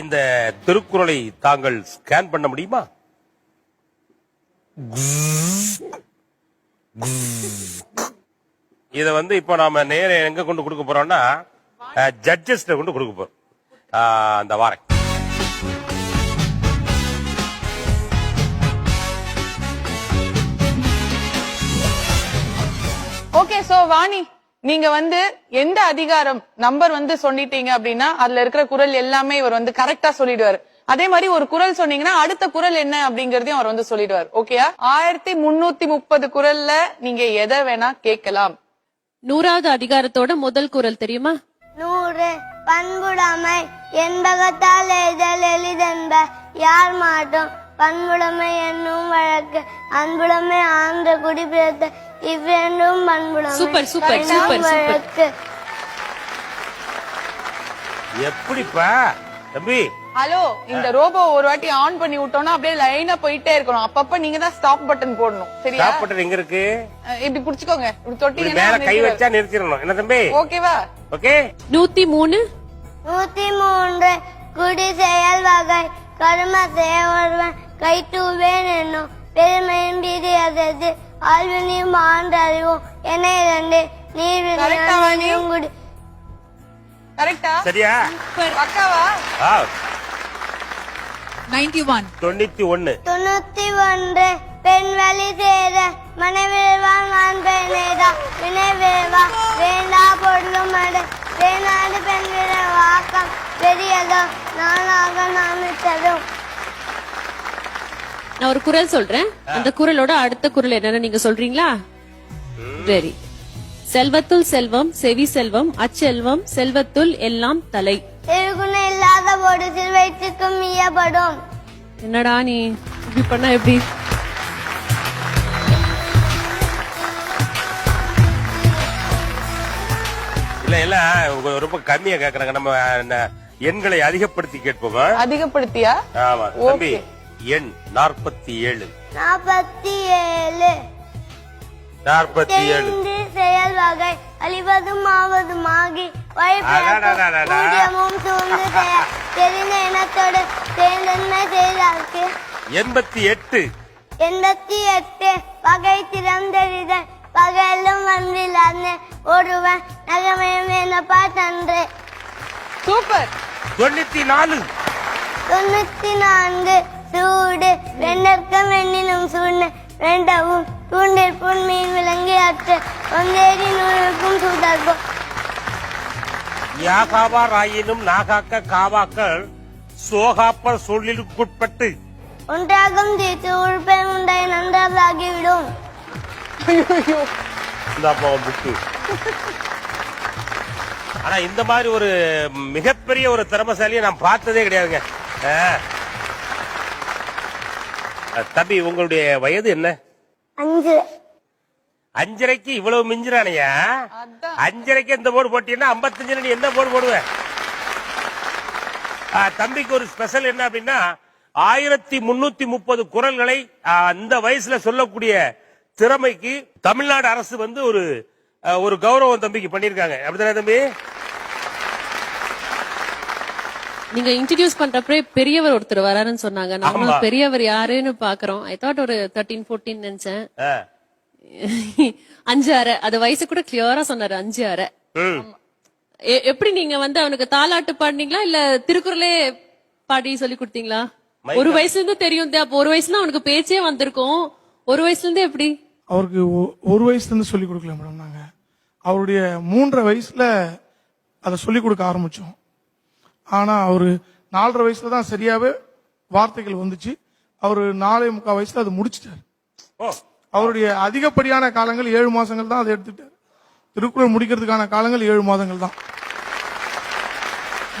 இந்த திருக்குறளை தாங்கள் ஸ்கேன் பண்ண முடியுமா? இதை வந்து இப்போ நாம நேர எங்க கொண்டு கொடுக்க போறோம்னா ஜட்ஜஸ்ட கொண்டு கொடுக்க போறோம். அந்த வாரம். ஓகே சோ வாணி நீங்க வந்து எந்த அதிகாரம் நம்பர் வந்து சொல்லிட்டீங்க அப்படின்னா அதுல இருக்கிற குரல் எல்லாமே இவர் வந்து கரெக்டா சொல்லிடுவாரு. அதே மாதிரி ஒரு குரல் சொன்னீங்கன்னா அடுத்த குரல் என்ன அப்படிங்கறதையும் அவர் வந்து சொல்லிடுவார். ஓகேயா ஆயிரத்தி முன்னூத்தி முப்பது குரல்ல நீங்க எதை வேணா கேட்கலாம். நூறாவது அதிகாரத்தோட முதல் குரல் தெரியுமா? நூறு பண்புடைமை என்பகத்தால் எய்தல் எளிதென்ப? யார் மாட்டும் பண்புடைமை என்னும் வழக்கு அன்புடைமை ஆன்ற குடிபிறத்த இவ்விரண்டும் பண்புடைமை சூப்பர், சூப்பர், என்னும் சூப்பர், சூப்பர். வழக்கு. எப்படிப்பா? தம்பி. ஹலோ இந்த ரோபோ ஒரு வாட்டி ஆன் பண்ணி விட்டோம்னா அப்படியே லைனா போயிட்டே இருக்கணும். அப்பப்ப நீங்க தான் ஸ்டாப் பட்டன் போடணும். சரியா? ஸ்டாப் பட்டன் எங்க இருக்கு? இப்படி புடிச்சுக்கோங்க. இப்படி தொட்டீங்கன்னா மேல கை வச்சா நிறுத்திடணும். என்ன தம்பி? ஓகேவா ஓகே நூத்தி மூணு நூத்தி மூன்று குடி செயல் வகை. கரும செய்ய ஒருவன் கை தூவேன் என்னும் பெருமையும் பீதியதது ஆழ்வினியும் ஆண்டறிவும் என இரண்டு? நீர் குடி கரெக்டா சரியா? பக்காவா? ஆ, 91 தொண்ணூத்தி ஒண்ணு தொண்ணூத்தி ஒன்று. பெண் வழி சேர மனைவிழ்வான் நான் பெண்ணேதா வினைவிழ்வா வேண்டா பொருளும் அடு. வேணாடு பெண் விழ வாக்கம். பெரியதோ நானாக நாமித்ததும் நான் ஒரு குரல் சொல்றேன். அந்த குரலோட அடுத்த குரல் என்னன்னு நீங்க சொல்றீங்களா? சரி. செல்வத்துள் செல்வம் செவி செல்வம் அச்செல்வம் செல்வத்துள் எல்லாம் தலை. திருகுணம் இல்லாத போது சிறுவயத்துக்கும் ஈயப்படும் என்னடா நீ? இப்படி பண்ணா எப்படி? இல்ல இல்ல ரொம்ப கம்மியா கேக்குறாங்க. நம்ம எண்களை அதிகப்படுத்தி கேட்போமா? அதிகப்படுத்தியா? ஆமா தம்பி. எண் நாற்பத்தி ஏழு நாற்பத்தி ஏழு நாற்பத்தி ஏழு செயல் வகை அழிவதும் ஆவதும் ஆகி அடடடடடா. ஊதியமும் சூழ்ந்து தெரிந்த இனத்தோடு சேர்ந்தன்மை செய்தார்க்கு எண்பத்தி எட்டு எண்பத்தி எட்டு பகை திறந்தெறித பகலும் அண்ணே ஒருவன் நகமயம் என்னப்பா தன்று சூப்பர் தொண்ணூத்தி நாலு தொண்ணூத்தி நான்கு சூடு. வெண்டற்கம் வெண்ணினும் சூடு வேண்டவும் தூண்டில் புண் மீன் விலங்கி அற்று நூலுக்கும் சூதாக்கும் யாகாவார் ஆயினும் நாகாக்க காவாக்கள் சோகாப்பர் சொல்லிற்குட்பட்டு ஒன்றாகும் தீர்த்து உறுப்பை உண்டை நன்றாகிவிடும் ஐயோ இந்த புக்கு. ஆனா இந்த மாதிரி ஒரு மிகப்பெரிய ஒரு திறமசாலியை நான் பார்த்ததே கிடையாதுங்க. ஆ. தம்பி உங்களுடைய வயது என்ன? அஞ்சு. அஞ்சரைக்கு இவ்வளவு மிஞ்சுறானையா? அதான். அஞ்சரைக்கு இந்த போர்டு போட்டீங்கன்னா ஐம்பத்தஞ்சு நீ எந்த போர்டு போடுவ? ஆ, தம்பிக்கு ஒரு ஸ்பெஷல் என்ன அப்படின்னா ஆயிரத்தி முன்னூத்தி முப்பது குரல்களை அந்த வயசுல சொல்லக்கூடிய திறமைக்கு தமிழ்நாடு அரசு வந்து ஒரு ஒரு கௌரவம் தம்பிக்கு பண்ணிருக்காங்க அப்படிதானே தம்பி? நீங்க இன்ட்ரடியூஸ் பண்றப்பே பெரியவர் ஒருத்தர் வராருன்னு சொன்னாங்க. நாங்களும் பெரியவர் யாருன்னு பாக்குறோம். ஐ தாட் ஒரு தேர்ட்டீன் ஃபோர்டீன் நினைச்சேன். அஞ்சு அரை அது வயசு கூட கிளியரா சொன்னாரு அஞ்சு அரை எப்படி நீங்க வந்து அவனுக்கு தாலாட்டு பாடினீங்களா? இல்ல திருக்குறளே பாடி சொல்லி கொடுத்தீங்களா? ஒரு வயசுல இருந்து தெரியும். அப்ப ஒரு வயசுல அவனுக்கு பேச்சே வந்திருக்கும். ஒரு வயசுல இருந்து எப்படி? அவருக்கு ஒரு வயசுல இருந்து சொல்லிக் கொடுக்கல மேடம் நாங்க. அவருடைய மூன்றரை வயசுல அதை சொல்லிக் கொடுக்க ஆரம்பிச்சோம். ஆனா அவரு நாலரை வயசுல தான் சரியாவே வார்த்தைகள் வந்துச்சு. அவரு நாலே முக்கால் வயசுல அதை முடிச்சிட்டாரு. ஓ. அவருடைய அதிகப்படியான காலங்கள் ஏழு மாசங்கள் தான் அதை எடுத்துட்டாரு. திருக்குறள் முடிக்கிறதுக்கான காலங்கள் ஏழு மாதங்கள் தான்.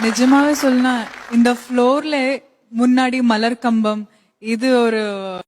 நிஜமாவே சொல்லனா இந்த ஃப்ளோர்ல முன்னாடி மலர் கம்பம் இது ஒரு